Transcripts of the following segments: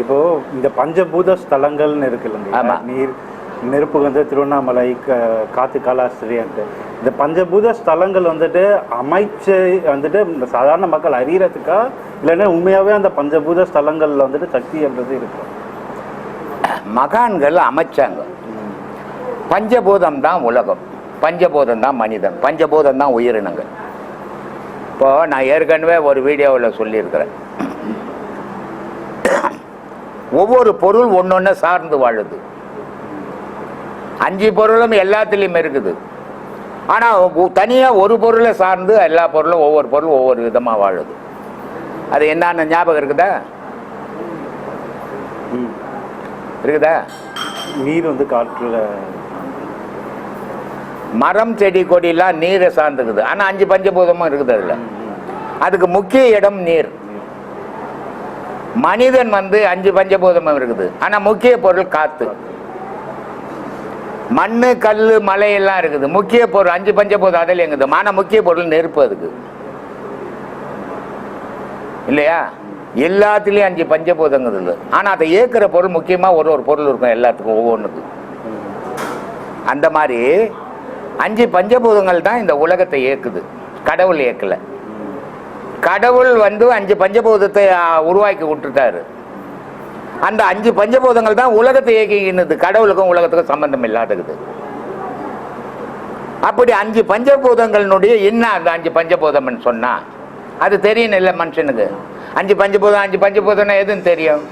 இப்போ இந்த பஞ்சபூத ஸ்தலங்கள்னு இருக்கு இல்லைங்க ஆமா. நீர் நெருப்பு வந்து திருவண்ணாமலை க- காத்து காலாஸ்திரின்ட்டு இந்த பஞ்சபூத ஸ்தலங்கள் வந்துட்டு அமைச்சு வந்துட்டு இந்த சாதாரண மக்கள் அறியறதுக்கா? இல்லைன்னா உண்மையாகவே அந்த பஞ்சபூத ஸ்தலங்களில் வந்துட்டு சக்தின்றது இருக்கு? மகான்கள் அமைச்சாங்க. பஞ்சபூதம் தான் உலகம். பஞ்சபூதம் தான் மனிதன். பஞ்சபூதம் தான் உயிரினங்கள். இப்போ நான் ஏற்கனவே ஒரு வீடியோவில் சொல்லியிருக்கிறேன். ஒவ்வொரு பொருள் ஒன்னொன்னு சார்ந்து வாழுது. அஞ்சு பொருளும் எல்லாத்துலேயும் இருக்குது. ஆனால் தனியாக ஒரு பொருளை சார்ந்து எல்லா பொருளும் ஒவ்வொரு பொருளும் ஒவ்வொரு விதமாக வாழுது. அது என்னன்னு ஞாபகம் இருக்குதா. இருக்குதா? நீர் வந்து காற்றுல. மரம் செடி கொடிலாம் நீரை சார்ந்துக்குது. ஆனால் அஞ்சு பஞ்சபூதமும் இருக்குது அதில். அதுக்கு முக்கிய இடம் நீர். மனிதன் வந்து அஞ்சு பஞ்சபூதமும் இருக்குது. ஆனால் முக்கிய பொருள் காத்து. மண்ணு கல் மலை எல்லாம் இருக்குது. முக்கிய பொருள் அஞ்சு பஞ்சபூதம் அதில் எங்குது? மான முக்கிய பொருள் நெருப்பு அதுக்கு. இல்லையா? எல்லாத்துலேயும் அஞ்சு பஞ்சபூதங்குது ஆனால் அதை ஏற்கிற பொருள் முக்கியமாக ஒரு ஒரு பொருள் இருக்கும் எல்லாத்துக்கும் ஒவ்வொன்றுக்கும் அந்த மாதிரி அஞ்சு பஞ்சபூதங்கள் தான் இந்த உலகத்தை இயக்குது கடவுள் இயக்கல கடவுள் வந்து அஞ்சு பஞ்சபூதத்தை உருவாக்கி விட்டுட்டாரு. அந்த அஞ்சு பஞ்சபூதங்கள் தான் உலகத்தை இயக்கிக்கின்னுது கடவுளுக்கும் உலகத்துக்கும் சம்பந்தம் இல்லாதது. அப்படி அஞ்சு பஞ்சபூதங்களினுடைய என்ன அந்த அஞ்சு பஞ்சபூதம்னு சொன்னா? அது தெரியும் இல்லை மனுஷனுக்கு? அஞ்சு பஞ்சபூதம் அஞ்சு பஞ்சபூதம்னா எதுன்னு தெரியும்?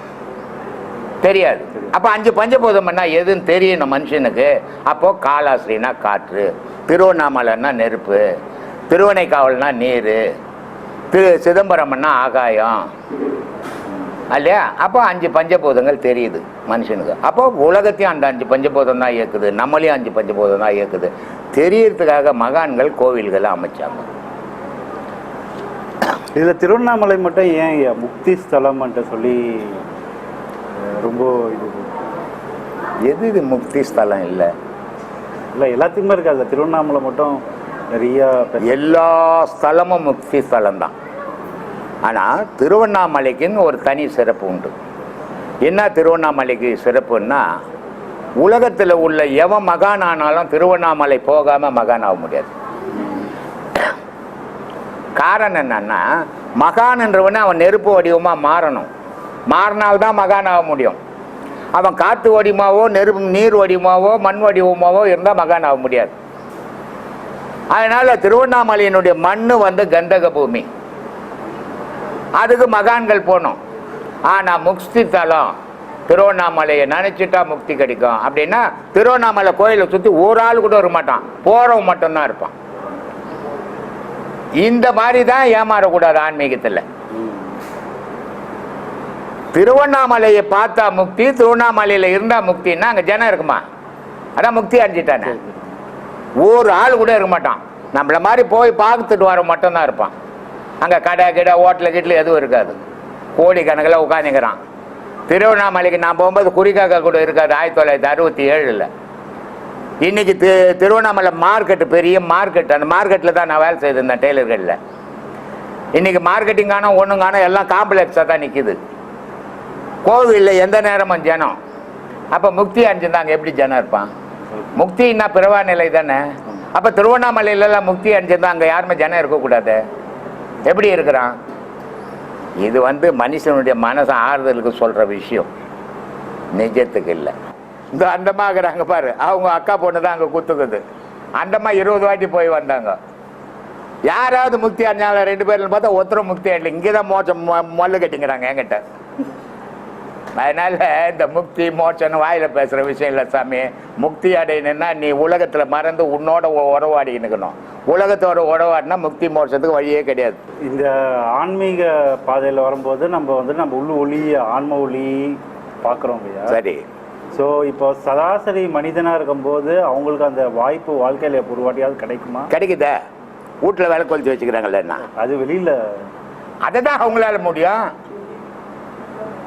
தெரியாது. அப்ப அஞ்சு பஞ்சபூதம்னா எதுன்னு தெரியணும் மனுஷனுக்கு? அப்போ காலாஸ்ரீனா காற்று திருவண்ணாமலைன்னா நெருப்பு திருவனைக்காவல்னா நீர் திரு சிதம்பரம்னா ஆகாயம் இல்லையா அப்போ அஞ்சு பஞ்சபூதங்கள் தெரியுது மனுஷனுக்கு அப்போ உலகத்தையும் அந்த அஞ்சு பஞ்சபூதம் தான் இயக்குது நம்மளையும் அஞ்சு பஞ்சபூதம் தான் இயக்குது தெரியறதுக்காக மகான்கள் கோவில்களை அமைச்சாங்க இதுல திருவண்ணாமலை மட்டும் ஏன் முக்தி ஸ்தலம்ன்ட்டு சொல்லி ரொம்ப இது எது இது முக்தி ஸ்தலம் இல்லை இல்லை எல்லாத்துக்குமே இருக்காது திருவண்ணாமலை மட்டும் நிறைய எல்லா ஸ்தலமும் முக்தி ஸ்தலம் தான் ஆனால் திருவண்ணாமலைக்குன்னு ஒரு தனி சிறப்பு உண்டு. என்ன திருவண்ணாமலைக்கு சிறப்புன்னா உலகத்தில் உள்ள எவன் மகான் ஆனாலும் திருவண்ணாமலை போகாமல் மகான் ஆக முடியாது. காரணம் என்னன்னா மகான் என்றவன அவன் நெருப்பு வடிவமாக மாறணும். மாறினால்தான் மகான் ஆக முடியும். அவன் காற்று வடிவமாவோ நெருப்பு நீர் வடிவமாவோ மண் வடிவமாவோ இருந்தால் மகான் ஆக முடியாது. அதனால் திருவண்ணாமலையினுடைய மண் வந்து கந்தக பூமி அதுக்கு மகான்கள் போனோம். ஆனா முக்தி தலம் திருவண்ணாமலையை நினைச்சிட்டா முக்தி கிடைக்கும். அப்படின்னா திருவண்ணாமலை கோயிலை சுத்தி ஒரு ஆள் கூட வர மாட்டான். போறவன் மட்டும்தான் இருப்பான். இந்த மாதிரி தான் ஏமாறக்கூடாது ஆன்மீகத்தில். திருவண்ணாமலையை பார்த்தா முக்தி திருவண்ணாமலையில் இருந்தா முக்தின்னா அங்கே ஜனம் இருக்குமா? அதான் முக்தி அடைஞ்சிட்டானே. ஒரு ஆள் கூட இருக்க மாட்டான். நம்மள மாதிரி போய் பார்த்துட்டு வர மட்டும்தான் இருப்பான். அங்கே கடை கிடை ஹோட்டலு கீட்டில் எதுவும் இருக்காது. கோடி கணக்கில் உட்காந்துக்கிறான். திருவண்ணாமலைக்கு நான் போகும்போது குறிக்காக்கா கூட இருக்காது ஆயிரத்தி தொள்ளாயிரத்தி அறுபத்தி ஏழில். இன்றைக்கி தி திருவண்ணாமலை மார்க்கெட்டு பெரிய மார்க்கெட் அந்த மார்க்கெட்டில் தான் நான் வேலை செய்திருந்தேன் டெய்லர்களில். இன்றைக்கி மார்க்கெட்டிங் காணும் ஒன்றும் காணும் எல்லாம் காம்ப்ளெக்ஸாக தான் நிற்கிது கோவிலில் எந்த நேரமும் ஜனம். அப்போ முக்தி அடைஞ்சிருந்தாங்க எப்படி ஜனம் இருப்பான்? முக்தின்னா பிறவா நிலை தானே? அப்போ திருவண்ணாமலையிலலாம் முக்தி அடைஞ்சிருந்தா அங்கே யாருமே ஜனம் இருக்கக்கூடாது? எப்படி இருக்கிறான்? இது வந்து மனுஷனுடைய மனசை ஆறுதலுக்கு சொல்கிற விஷயம். நிஜத்துக்கு இல்லை. இந்த அந்தம்மா இருக்கிறாங்க பாரு. அவங்க அக்கா பொண்ணு தான் அங்கே குத்துக்குது. அந்தம்மா இருபது வாட்டி போய் வந்தாங்க. யாராவது முக்தி அடைஞ்சாலும் ரெண்டு பேர்ல பார்த்தா ஒருத்தரும் முக்தி அடையல இங்கே தான் மோச்சம் மொ- மொல்லு கட்டிங்கிறாங்க என்கிட்ட. அதனால இந்த முக்தி மோட்சம்னு வாயில பேசுற விஷயம் இல்லை சாமி. முக்தி அடையணும்னா நீ உலகத்துல மறந்து உன்னோட உ- உறவாடி நிற்கணும் உலகத்தோட உறவாடினா முக்தி மோட்சத்துக்கு வழியே கிடையாது. இந்த ஆன்மீக பாதையில் வரும்போது நம்ம வந்து நம்ம உள்ள ஒளி ஆன்ம ஒளி பார்க்குறோம் சரி. ஸோ இப்போ சராசரி மனிதனாக இருக்கும்போது அவங்களுக்கு அந்த வாய்ப்பு வாழ்க்கையில் ஒரு வாட்டியாவது கிடைக்குமா? கிடைக்குதா? வீட்டில் விளக்கு கொளுத்தி வச்சுக்கிறாங்கல்லண்ணா அது வெளியில. அதை தான் அவங்களால முடியும்.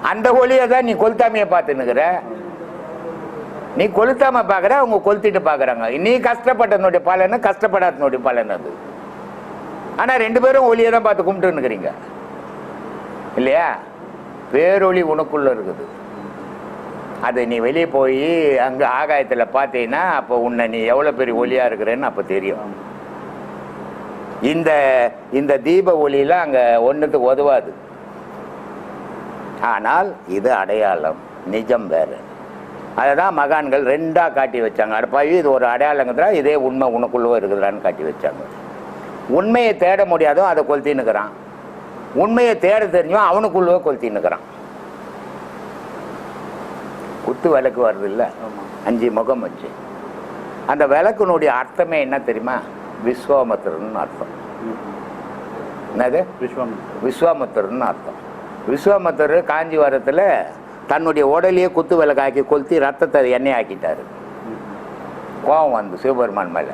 அந்த ஒளியை தான் நீ கொளுத்தாமையை பார்த்துன்னுக்குற. நீ கொளுத்தாம பார்க்குற அவங்க கொளுத்திட்டு பார்க்குறாங்க. நீ கஷ்டப்பட்டனுடைய பலன் கஷ்டப்படாதனுடைய பலன் அது. ஆனால் ரெண்டு பேரும் ஒளியை தான் பார்த்து கும்பிட்டுன்னுக்குறீங்க. இல்லையா? பேரொளி உனக்குள்ளே இருக்குது. அது நீ வெளியே போய் அங்கே ஆகாயத்தில் பார்த்தீங்கன்னா அப்போ உன்னை நீ எவ்வளோ பெரிய ஒளியாக இருக்கிறேன்னு அப்போ தெரியும். இந்த இந்த தீப ஒளியெலாம் அங்கே ஒன்றுத்துக்கு உதவாது. ஆனால் இது அடையாளம். நிஜம் வேறு. அதை தான் மகான்கள் ரெண்டாக காட்டி வச்சாங்க. அடப்பாவி இது ஒரு அடையாளங்கிறதா இதே உண்மை உனக்குள்ளே இருக்குதுடான்னு காட்டி வச்சாங்க. உண்மையை தேட முடியாதோ அதை கொளுத்தின்னுக்கிறான் உண்மையை தேட தெரிஞ்சோ அவனுக்குள்ளே கொளுத்தின்னுக்கிறான் குத்து விளக்கு வருது இல்லை அஞ்சு முகம் வச்சு. அந்த விளக்குனுடைய அர்த்தமே என்ன தெரியுமா? விஸ்வாமத்திரன்னு அர்த்தம். என்னது? விஸ்வம் விஸ்வாமித்திரன்னு அர்த்தம். விஸ்வாமத்தர் காஞ்சிவாரத்தில் தன்னுடைய உடலையே குத்து விளக்காக்கி கொளுத்தி ரத்தத்தை எண்ணெய் ஆக்கிட்டார் கோபம் வந்து சிவபெருமான் மேலே.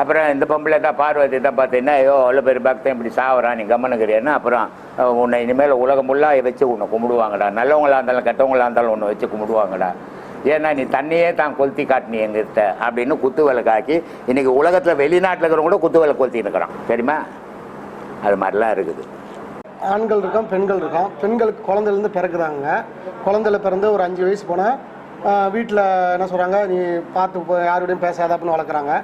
அப்புறம் இந்த பொம்பளை தான் பார்வதி தான் பார்த்தீங்கன்னா ஐயோ அவ்வளோ பேர் பக்தன் இப்படி சாவறான் நீ கம்மனுக்கிறேன்னு அப்புறம் உன்னை இனிமேல் உலகம் ஃபுல்லாக வச்சு உன்னை கும்பிடுவாங்கடா. நல்லவங்களா இருந்தாலும் கெட்டவங்களா இருந்தாலும் உன்னை வச்சு கும்பிடுவாங்கடா. ஏன்னா நீ தண்ணியே தான் கொளுத்தி காட்டினி எங்கிட்ட அப்படின்னு குத்து விளக்காக்கி இன்னைக்கு உலகத்தில் வெளிநாட்டில் இருக்கிறவங்க கூட குத்து விளக்கு கொளுத்தி இருக்கிறான். தெரியுமா? அது மாதிரிலாம் இருக்குது. ஆண்கள் இருக்கோம் பெண்கள் இருக்கோம். பெண்களுக்கு குழந்தைலேருந்து பிறக்குறாங்க. குழந்தைல பிறந்து ஒரு அஞ்சு வயசு போனால் வீட்டில் என்ன சொல்கிறாங்க நீ பார்த்து போ யாரோடையும் பேசாத அப்படின்னு வளர்க்குறாங்க.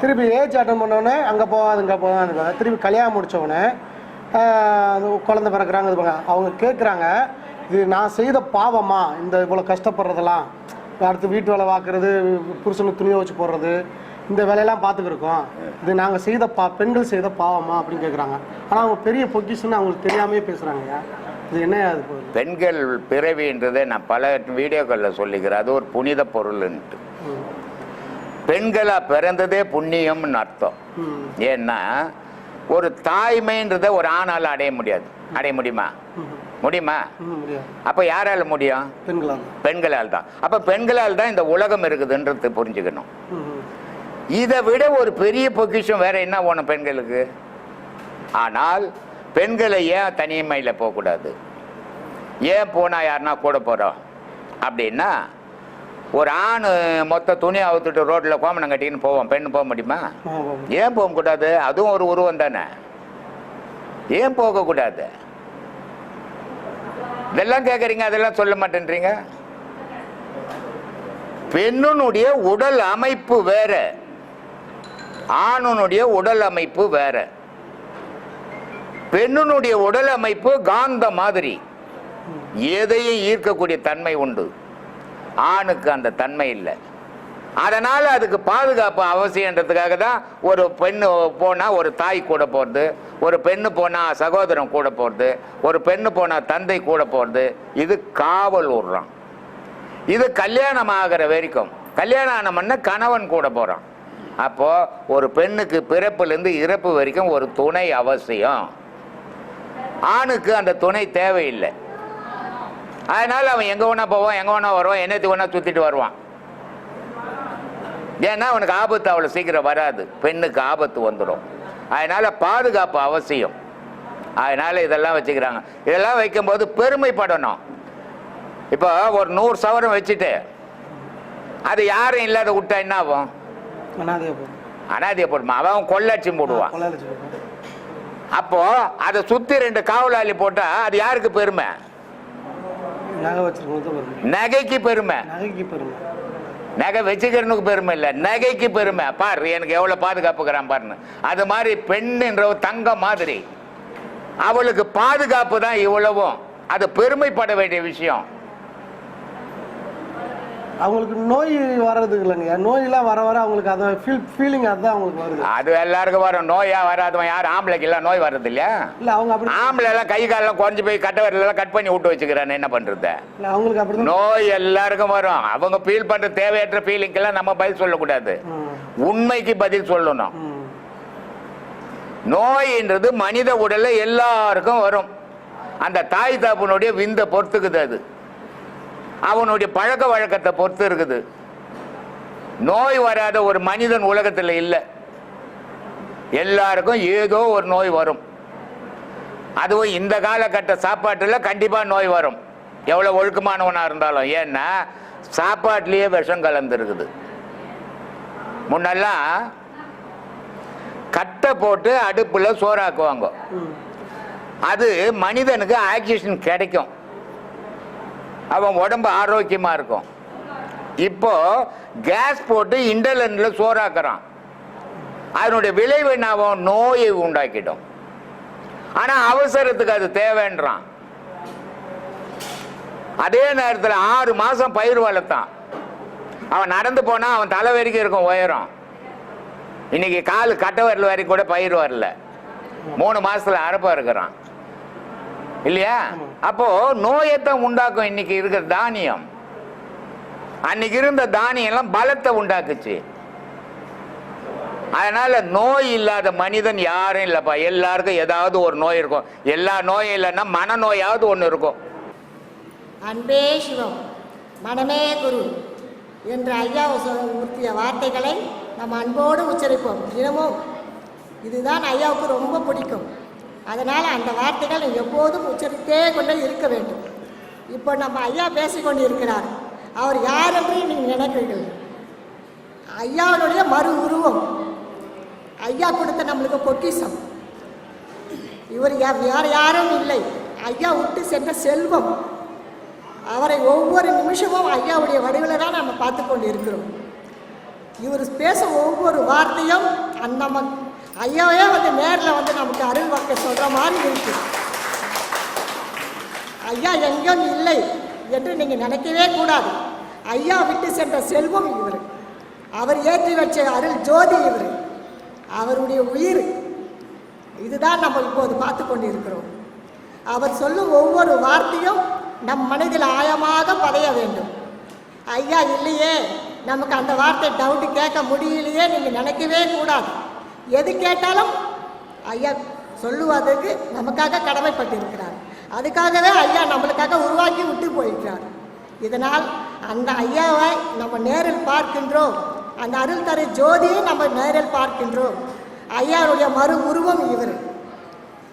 திருப்பி ஏஜ் அட்டன் பண்ணோடனே அங்கே போகாது இங்கே போகாதுங்க திருப்பி கல்யாணம் முடித்தவொடனே குழந்தை பிறக்கிறாங்க இது பண்ணாங்க. அவங்க கேட்குறாங்க இது நான் செய்த பாவமா? இந்த இவ்வளோ கஷ்டப்படுறதெல்லாம்? அடுத்து வீட்டு வேலை பார்க்குறது புருஷனுக்கு துணியை வச்சு போடுறது இந்த வேலையெல்லாம் பார்த்துக்கிருக்கோம். இது நாங்கள் செய்த பா பெண்கள் செய்த பாவமா அப்படின்னு கேட்குறாங்க ஆனால் அவங்க பெரிய பொக்கிஷன்னு அவங்களுக்கு தெரியாமே பேசுகிறாங்கய்யா இது என்ன அது பெண்கள் பிறவின்றதை நான் பல வீடியோக்களில் சொல்லிக்கிறேன். அது ஒரு புனித பொருள்ன்ட்டு. பெண்களா பிறந்ததே புண்ணியம்னு அர்த்தம். ஏன்னா ஒரு தாய்மைன்றதை ஒரு ஆணால் அடைய முடியாது. அடைய முடியுமா? முடியுமா? அப்போ யாரால முடியும்? பெண்களால். பெண்களால் தான். அப்போ பெண்களால் தான் இந்த உலகம் இருக்குதுன்றது புரிஞ்சுக்கணும். இதை விட ஒரு பெரிய பொக்கிஷம் வேற என்ன வேணும் பெண்களுக்கு? ஆனால் பெண்களை ஏன் தனிமையில் போகக்கூடாது? ஏன் போனால் யாருன்னா கூட போகிறோம் அப்படின்னா ஒரு ஆண் மொத்த துணி அவுத்துட்டு ரோட்டில் கோமணம் கட்டின்னு போவோம். பெண் போக முடியுமா. ஏன் போகக்கூடாது? அதுவும் ஒரு உருவம் தானே. ஏன் போகக்கூடாது? இதெல்லாம் கேட்குறீங்க அதெல்லாம் சொல்ல மாட்டேன்றீங்க? பெண்ணுனுடைய உடல் அமைப்பு வேற. ஆணுனுடைய உடல் அமைப்பு வேற. பெண்ணுனுடைய உடல் அமைப்பு காந்த மாதிரி. எதையும் ஈர்க்கக்கூடிய தன்மை உண்டு. ஆணுக்கு அந்த தன்மை இல்லை. அதனால் அதுக்கு பாதுகாப்பு அவசியன்றதுக்காக தான் ஒரு பெண்ணு போனால் ஒரு தாய் கூட போகிறது ஒரு பெண்ணு போனால் சகோதரன் கூட போகிறது ஒரு பெண்ணு போனால் தந்தை கூட போகிறது இது காவல் விடுறான் இது கல்யாணம் ஆகிற வரைக்கும். கல்யாணம் ஆனமுன்னா கணவன் கூட போகிறான் அப்போது ஒரு பெண்ணுக்கு பிறப்புலேருந்து இறப்பு வரைக்கும் ஒரு துணை அவசியம். ஆணுக்கு அந்த துணை தேவையில்லை. அதனால் அவன் எங்கே வேணா போவான் எங்கே வேணா வருவான் என்னத்துக்கு வேணா சுற்றிட்டு வருவான். ஏன்னா அவனுக்கு ஆபத்து அவ்வளோ சீக்கிரம் வராது. பெண்ணுக்கு ஆபத்து வந்துடும் அதனால் பாதுகாப்பு அவசியம். அதனால் இதெல்லாம் வச்சுக்கிறாங்க. இதெல்லாம் வைக்கும்போது பெருமைப்படணும். இப்போ ஒரு நூறு சவரம் வச்சுட்டு அது யாரும் இல்லாத விட்டா என்ன ஆகும்? அனாதையா போகும். அனாதிய போடுமா? அவன் கொள்ளாட்சி போடுவான். அப்போ அதை சுத்தி ரெண்டு காவலாளி போட்டா அது யாருக்கு பெருமை? நகைக்கு பெருமை. நகைக்கு பெருமை. நகை வச்சுக்கிறனுக்கு பெருமை இல்லை. நகைக்கு பெருமை. பாரு எனக்கு எவ்வளோ பாதுகாப்புக்கிறான் பாருன்னு. அது மாதிரி பெண்ணுன்ற தங்கம் மாதிரி. அவளுக்கு பாதுகாப்பு தான் இவ்வளவும். அது பெருமைப்பட வேண்டிய விஷயம். அவங்களுக்கு நோய் வர்றது இல்லைங்க. நோயெல்லாம் வர வர அவங்களுக்கு அதை ஃபீல் ஃபீலிங் அதுதான் அவங்களுக்கு வருது. அது எல்லாருக்கும் வரும். நோயா வராதவன் யார்? ஆம்பளைக்கு எல்லாம் நோய் வர்றது இல்லையா? இல்லை அவங்க அப்படி ஆம்பளை எல்லாம் கை காலெல்லாம் குறைஞ்சு போய் கட்ட விரலெல்லாம் கட் பண்ணி விட்டு வச்சுக்கிறான்னு என்ன பண்றது? இல்லை அவங்களுக்கு அப்படி நோய் எல்லாருக்கும் வரும். அவங்க ஃபீல் பண்ற தேவையற்ற ஃபீலிங்கெல்லாம் நம்ம பதில் சொல்லக்கூடாது. உண்மைக்கு பதில் சொல்லணும். நோயின்றது மனித உடல்ல எல்லாருக்கும் வரும். அந்த தாய் தாப்பனுடைய விந்த பொறுத்துக்குது அது. அவனுடைய பழக்க வழக்கத்தை பொறுத்து இருக்குது. நோய் வராத ஒரு மனிதன் உலகத்தில் இல்லை. எல்லாருக்கும் ஏதோ ஒரு நோய் வரும். அதுவும் இந்த காலகட்ட சாப்பாட்டில் கண்டிப்பாக நோய் வரும். எவ்வளோ ஒழுக்கமானவனாக இருந்தாலும். ஏன்னா சாப்பாட்லேயே விஷம் கலந்துருக்குது. முன்னெல்லாம் கட்டை போட்டு அடுப்பில் சோறாக்குவாங்க. அது மனிதனுக்கு ஆக்சிஜன் கிடைக்கும். அவன் உடம்பு ஆரோக்கியமாக இருக்கும். இப்போ கேஸ் போட்டு இண்டலனில் சோறாக்குறான். அதனுடைய விளைவு என்ன? ஆகும்? நோயை உண்டாக்கிடும். ஆனால் அவசரத்துக்கு அது தேவைன்றான். அதே நேரத்தில் ஆறு மாதம் பயிர் வளர்த்தான். அவன் நடந்து போனால் அவன் தலை வரைக்கும் இருக்கும் உயரம். இன்னைக்கு கால் கட்டை வரல வரைக்கும் கூட பயிர் வரல. மூணு மாதத்தில் அரப்பாக இருக்கிறான். இல்லையா? அப்போ நோயத்தை உண்டாக்கும் இன்னைக்கு இருக்கிற தானியம். அன்னைக்கு இருந்த தானியம் எல்லாம் பலத்தை உண்டாக்குச்சு. அதனால நோய் இல்லாத மனிதன் யாரும் இல்லப்பா. எல்லாருக்கும் ஏதாவது ஒரு நோய் இருக்கும். எல்லா நோயும் இல்லைன்னா மனநோயாவது ஒன்று இருக்கும். அன்பே சிவம். மனமே குரு. என்ற ஐயா உறுத்திய வார்த்தைகளை நம்ம அன்போடு உச்சரிப்போம். தினமும். இதுதான் ஐயாவுக்கு ரொம்ப பிடிக்கும். அதனால் அந்த வார்த்தைகள் எப்போதும் உச்சரித்தே கொண்டே இருக்க வேண்டும். இப்போ நம்ம ஐயா பேசிக்கொண்டு இருக்கிறார் அவர் யார் என்று நீங்கள் நினைக்கிறீர்கள்? ஐயாவுடைய மறு உருவம். ஐயா கொடுத்த நம்மளுக்கு பொக்கிசம் இவர் யார் வேறு யாரும் இல்லை. ஐயா விட்டு சென்ற செல்வம். அவரை ஒவ்வொரு நிமிஷமும் ஐயாவுடைய வடிவில் தான் நம்ம பார்த்து கொண்டு இருக்கிறோம் இவர் பேசும் ஒவ்வொரு வார்த்தையும் அந்த ஐயாவே வந்து நேரில் வந்து நமக்கு அருள் வாக்க சொல்கிற மாதிரி இருக்கு. ஐயா எங்கும் இல்லை என்று நீங்கள் நினைக்கவே கூடாது. ஐயா விட்டு சென்ற செல்வம் இவர். அவர் ஏற்றி வச்ச அருள் ஜோதி இவர். அவருடைய உயிர். இதுதான் நம்ம இப்போது பார்த்து கொண்டு இருக்கிறோம் அவர் சொல்லும் ஒவ்வொரு வார்த்தையும் நம் மனதில் ஆழமாக பதைய வேண்டும். ஐயா இல்லையே நமக்கு அந்த வார்த்தை டவுட்டு கேட்க முடியலையே நீங்கள் நினைக்கவே கூடாது. எது கேட்டாலும் ஐயா சொல்லுவதற்கு நமக்காக கடமைப்பட்டிருக்கிறார். அதுக்காகவே ஐயா நம்மளுக்காக உருவாக்கி விட்டு போயிருக்கிறார் இதனால் அந்த ஐயாவை நம்ம நேரில் பார்க்கின்றோம். அந்த அருள் தரு ஜோதியை நம்ம நேரில் பார்க்கின்றோம். ஐயாவுடைய மறு உருவம் இவர்.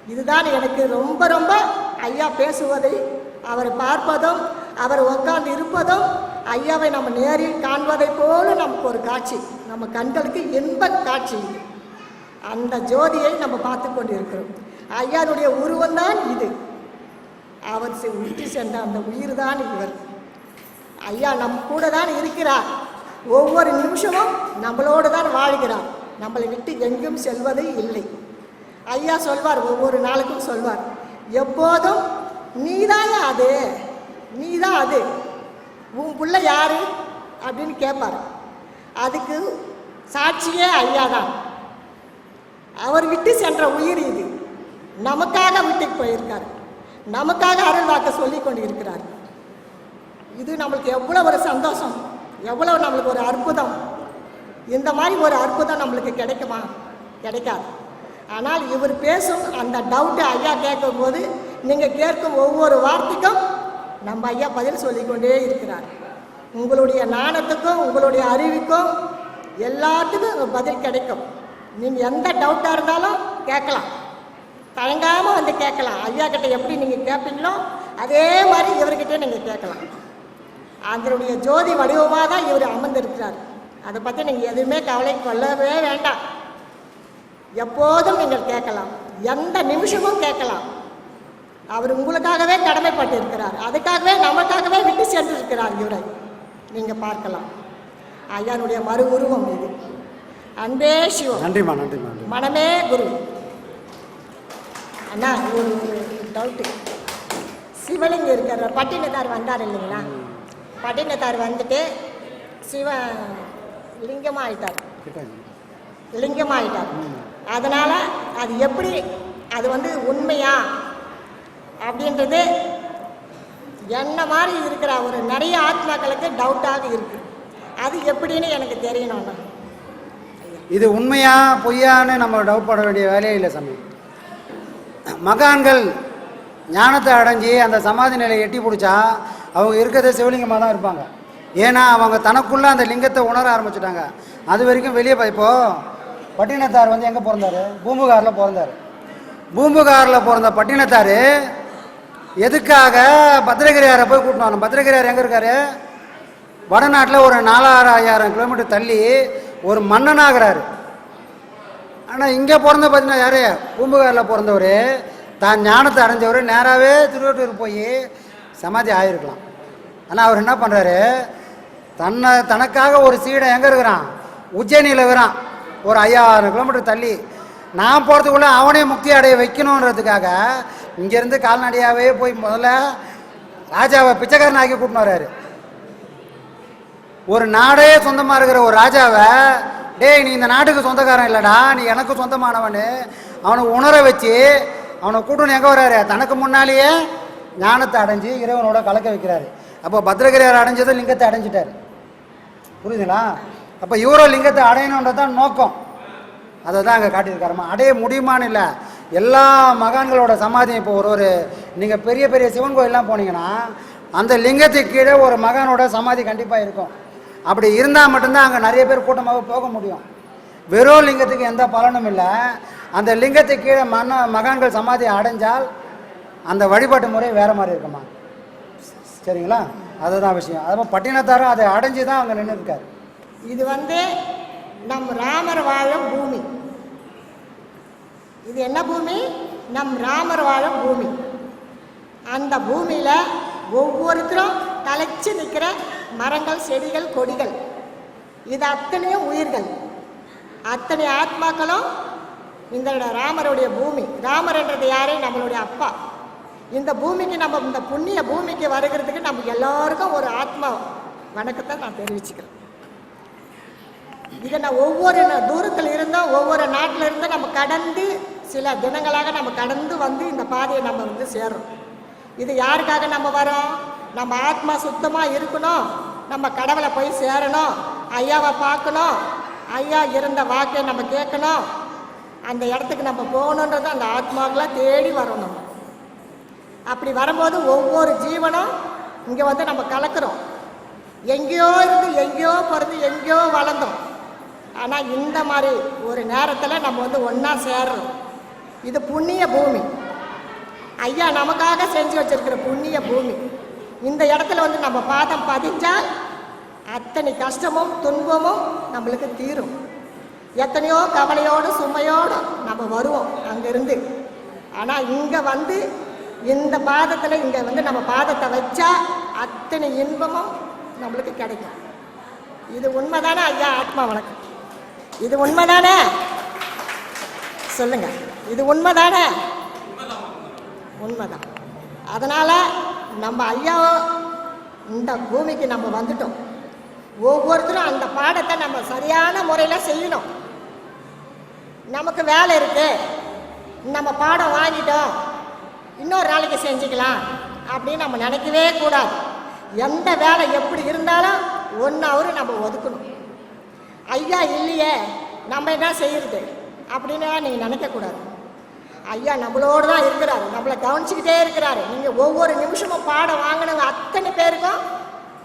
இதுதான் எனக்கு ரொம்ப ரொம்ப ஐயா பேசுவதை அவரை பார்ப்பதும் அவர் உட்கார்ந்து இருப்பதும் ஐயாவை நம்ம நேரில் காண்பதைப் போல நமக்கு ஒரு காட்சி. நம்ம கண்களுக்கு இன்ப காட்சி இது. அந்த ஜோதியை நம்ம பார்த்து கொண்டு இருக்கிறோம் உருவம்தான் இது. அவர் செ- விட்டு சென்ற அந்த உயிர் தான் இவர். ஐயா நம் கூட தான் இருக்கிறார். ஒவ்வொரு நிமிஷமும் நம்மளோடு தான் வாழ்கிறார். நம்மளை விட்டு எங்கும் செல்வது இல்லை. ஐயா சொல்வார் ஒவ்வொரு நாளுக்கும் சொல்வார் எப்போதும் நீதான் அது? நீதான் அது? உன் பிள்ளை யாரு? அப்படின்னு கேட்பார் அதுக்கு சாட்சியே ஐயா தான். அவர் விட்டு சென்ற உயிர் இது. நமக்காக விட்டு போயிருக்கார். நமக்காக அருள் வாக்க சொல்லி கொண்டு இருக்கிறார் இது நம்மளுக்கு எவ்வளோ ஒரு சந்தோஷம். எவ்வளோ நம்மளுக்கு ஒரு அற்புதம். இந்த மாதிரி ஒரு அற்புதம் நம்மளுக்கு கிடைக்குமா? கிடைக்காது. ஆனால் இவர் பேசும் அந்த டவுட்டை ஐயா கேட்கும்போது நீங்கள் கேட்கும் ஒவ்வொரு வார்த்தைக்கும் நம்ம ஐயா பதில் சொல்லிக்கொண்டே இருக்கிறார். உங்களுடைய நாணத்துக்கும் உங்களுடைய அறிவுக்கும் எல்லாத்துக்கும் பதில் கிடைக்கும். நீங்கள் எந்த டவுட்டாக இருந்தாலும் கேட்கலாம். தயங்காமல் வந்து கேட்கலாம். ஐயா கிட்ட எப்படி நீங்கள் கேட்பீங்களோ அதே மாதிரி இவர்கிட்டே நீங்கள் கேட்கலாம். அதனுடைய ஜோதி வடிவமாக தான் இவர் அமர்ந்திருக்கிறார். அதை பற்றி நீங்கள் எதுவுமே கவலை கொள்ளவே வேண்டாம். எப்போதும் நீங்கள் கேட்கலாம். எந்த நிமிஷமும் கேட்கலாம். அவர் உங்களுக்காகவே கடமைப்பட்டு இருக்கிறார் அதுக்காகவே நமக்காகவே விட்டு சென்றிருக்கிறார் இவரை. நீங்கள் பார்க்கலாம். ஐயானுடைய மறு உருவம் இது. அன்பே சிவம். நன்றிம்மா நன்றிம்மா நன்றி மனமே குரு. அண்ணா ஒரு டவுட்டு சிவலிங்கம் இருக்கிற பட்டினத்தார் வந்தார் இல்லைங்களா? பட்டினத்தார் வந்துட்டு சிவ லிங்கமாக ஆயிட்டார் அதனால் அது எப்படி அது வந்து உண்மையா? அப்படின்றது என்ன மாதிரி இருக்கிற ஒரு நிறைய ஆத்மாக்களுக்கு டவுட்டாக இருக்குது அது எப்படின்னு எனக்கு தெரியணும்ண்ணா இது உண்மையா பொய்யான்னு நம்ம டவுட் பட வேண்டிய வேலையே இல்லை சாமி. மகான்கள் ஞானத்தை அடைஞ்சி அந்த சமாதி நிலையை எட்டி பிடிச்சா அவங்க இருக்கிறத சிவலிங்கமாக தான் இருப்பாங்க. ஏன்னா அவங்க தனக்குள்ளே அந்த லிங்கத்தை உணர ஆரம்பிச்சிட்டாங்க. அது வரைக்கும் வெளியே பா- பட்டினத்தார் வந்து எங்கே பிறந்தாரு? பூம்புகாரில் பிறந்தார். பூம்புகாரில் பிறந்த பட்டினத்தார் எதுக்காக பத்திரகிரியாரை போய் கூட்டினு வரணும்? பத்திரகிரியார் எங்கே இருக்கார்? வடநாட்டில் ஒரு நாலாயிரம் ஐயாயிரம் கிலோமீட்டர் தள்ளி ஒரு மன்னனாகிறாரு. ஆனால் இங்கே பிறந்த பார்த்தீங்கன்னா யார்? பூம்புகாரில் பிறந்தவர். தான் ஞானத்தை அடைஞ்சவர். நேராகவே திருவட்டூர் போய் சமாதி ஆகிருக்கலாம் ஆனால் அவர் என்ன பண்ணுறாரு தன்னை தனக்காக ஒரு சீடை எங்கே இருக்கிறான்? உஜ்ஜயினியில் இருக்கிறான். ஒரு ஐயாயிரம் கிலோமீட்டர் தள்ளி. நான் போகிறதுக்குள்ளே அவனே முக்தி அடைய வைக்கணுன்றதுக்காக இங்கேருந்து கால்நடையாகவே போய் முதல்ல ராஜாவை பிச்சைக்காரன் ஆக்கி கூட்டின்னு வர்றாரு. ஒரு நாடே சொந்தமாக இருக்கிற ஒரு ராஜாவை டேய் நீ இந்த நாட்டுக்கு சொந்தக்காரன் இல்லைடா நீ எனக்கு சொந்தமானவனு. அவனை உணர வச்சு அவனை கூட்டணும் எங்கே வர்றாரு? தனக்கு முன்னாலேயே ஞானத்தை அடைஞ்சு இறைவனோட கலக்க வைக்கிறாரு. அப்போ பத்ரகிரியார் அடைஞ்சதும் லிங்கத்தை அடைஞ்சிட்டார். புரியுதுங்களா? அப்போ இவரோ லிங்கத்தை அடையணுன்றது தான் நோக்கம். அதை தான் அங்கே காட்டியிருக்காருமா? அடைய முடியுமான்னு இல்லை. எல்லா மகான்களோட சமாதியும் இப்போ ஒரு ஒரு நீங்கள் பெரிய பெரிய சிவன் கோயிலெலாம் போனீங்கன்னா அந்த லிங்கத்துக்கு கீழே ஒரு மகானோட சமாதி கண்டிப்பாக இருக்கும். அப்படி இருந்தால் மட்டும்தான் அங்கே நிறைய பேர் கூட்டமாக போக முடியும். வெறும் லிங்கத்துக்கு எந்த பலனும் இல்லை. அந்த லிங்கத்துக்கு கீழே மன மகான்கள் சமாதி அடைஞ்சால் அந்த வழிபாட்டு முறை வேறு மாதிரி இருக்குமா? சரிங்களா? அதுதான் விஷயம். அதுவும் பட்டினத்தாரும் அதை அடைஞ்சு தான் அங்கே நின்று இருக்காரு. இது வந்து நம் ராமர் வாழும் பூமி. இது என்ன பூமி? நம் ராமர் வாழும் பூமி. அந்த பூமியில் ஒவ்வொருத்தரும் தலைச்சு நிற்கிற மரங்கள் செடிகள் கொடிகள். இது அத்தனையும் உயிர்கள். அத்தனை ஆத்மாக்களும் இந்த ராமருடைய பூமி. ராமர்ன்றது யாரு? நம்மளுடைய அப்பா. இந்த பூமிக்கு நம்ம இந்த புண்ணிய பூமிக்கு வருகிறதுக்கு நம்ம எல்லாருக்கும் ஒரு ஆத்மா. வணக்கத்தை நான் தெரிவிச்சுக்கிறேன். இதை நான் ஒவ்வொரு தூரத்தில் இருந்தோம் ஒவ்வொரு நாட்டில் இருந்தும் நம்ம கடந்து சில தினங்களாக நம்ம கடந்து வந்து இந்த பாதையை நம்ம வந்து சேர்றோம். இது யாருக்காக நம்ம வரோம் நம்ம ஆத்மா சுத்தமாக இருக்கணும். நம்ம கடவுளை போய் சேரணும். ஐயாவை பார்க்கணும். ஐயா இருந்த வாக்கை நம்ம கேட்கணும். அந்த இடத்துக்கு நம்ம போகணுன்றது அந்த ஆத்மாக்களை தேடி வரணும். அப்படி வரும்போது ஒவ்வொரு ஜீவனும் இங்கே வந்து நம்ம கலக்கிறோம். எங்கேயோ இருந்து எங்கேயோ பிறந்து எங்கேயோ வளர்ந்தோம். ஆனால் இந்த மாதிரி ஒரு நேரத்தில் நம்ம வந்து ஒன்றா சேர்றோம். இது புண்ணிய பூமி. ஐயா நமக்காக செஞ்சு வச்சிருக்கிற புண்ணிய பூமி. இந்த இடத்துல வந்து நம்ம பாதம் பதிஞ்சால் அத்தனை கஷ்டமும் துன்பமும் நம்மளுக்கு தீரும். எத்தனையோ கவலையோடு சுமையோடு நம்ம வருவோம் அங்கேருந்து. ஆனால் இங்கே வந்து இந்த பாதத்தில் இங்கே வந்து நம்ம பாதத்தை வச்சா அத்தனை இன்பமும் நம்மளுக்கு கிடைக்கும். இது உண்மைதானே ஐயா ஆத்மா வணக்கம் இது உண்மைதானே? சொல்லுங்க. இது உண்மைதானே? உண்மைதான். அதனால் நம்ம ஐயா இந்த பூமிக்கு நம்ம வந்துட்டோம். ஒவ்வொருத்தரும் அந்த பாடத்தை நம்ம சரியான முறையில் செய்யணும். நமக்கு வேலை இருக்கு. நம்ம பாடம் வாங்கிட்டோம். இன்னொரு நாளைக்கு செஞ்சுக்கலாம் அப்படின்னு நம்ம நினைக்கவே கூடாது. எந்த வேலை எப்படி இருந்தாலும் ஒன் ஹவர் நம்ம ஒதுக்கணும். ஐயா இல்லையே நம்ம என்ன செய்யறது அப்படின்னு நீங்கள் நினைக்கக்கூடாது ஐயா நம்மளோடு தான் இருக்கிறாரு. நம்மளை கவனிச்சுக்கிட்டே இருக்கிறாரு. நீங்கள் ஒவ்வொரு நிமிஷமும் பாடம் வாங்கினவங்க அத்தனை பேருக்கும்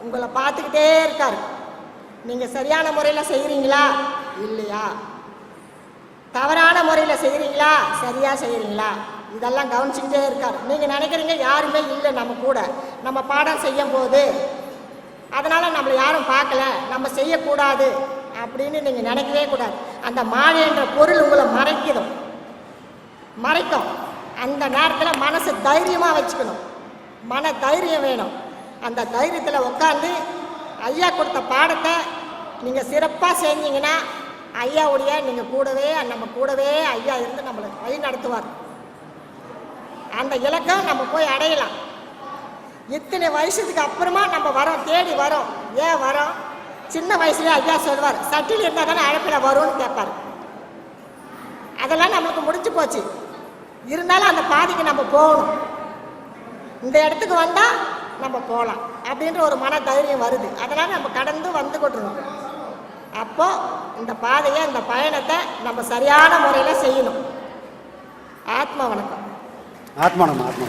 உங்களை பார்த்துக்கிட்டே இருக்காரு. நீங்கள் சரியான முறையில் செய்கிறீங்களா இல்லையா? தவறான முறையில் செய்கிறீங்களா சரியாக செய்கிறீங்களா இதெல்லாம் கவனிச்சுக்கிட்டே இருக்கார். நீங்கள் நினைக்கிறீங்க யாருமே இல்லை நம்ம கூட. நம்ம பாடம் செய்யும் போது. அதனால் நம்மளை யாரும் பார்க்கல. நம்ம செய்யக்கூடாது அப்படின்னு நீங்கள் நினைக்கவே கூடாது. அந்த மாலை என்ற பொருள் உங்களை மறைக்கிடும் மறைக்கும். அந்த நேரத்தில் மனசு தைரியமாக வச்சுக்கணும். மன தைரியம் வேணும். அந்த தைரியத்தில் உட்காந்து ஐயா கொடுத்த பாடத்தை நீங்கள் சிறப்பாக செஞ்சீங்கன்னா ஐயாவுடைய நீங்கள் கூடவே நம்ம கூடவே ஐயா இருந்து நம்மளை வழி நடத்துவார். அந்த இலக்கம் நம்ம போய் அடையலாம். இத்தனை வயசுக்கு அப்புறமா நம்ம வரோம் தேடி வரோம். ஏன் வரோம்? சின்ன வயசுலேயே ஐயா சொல்வார் சட்டில் இருந்தால் தானே அழைப்பில் வரும்னு கேட்பார் அதெல்லாம் நம்மளுக்கு முடிஞ்சு போச்சு. இருந்தாலும் அந்த பாதைக்கு நம்ம போகணும். இந்த இடத்துக்கு வந்தால் நம்ம போகலாம் அப்படின்ற ஒரு மன தைரியம் வருது. அதனால் நம்ம கடந்து வந்து கொட்டுறோம் அப்போ இந்த பாதையை இந்த பயணத்தை நம்ம சரியான முறையில் செய்யணும். ஆத்மா வணக்கம். ஆத்மா ஆத்மா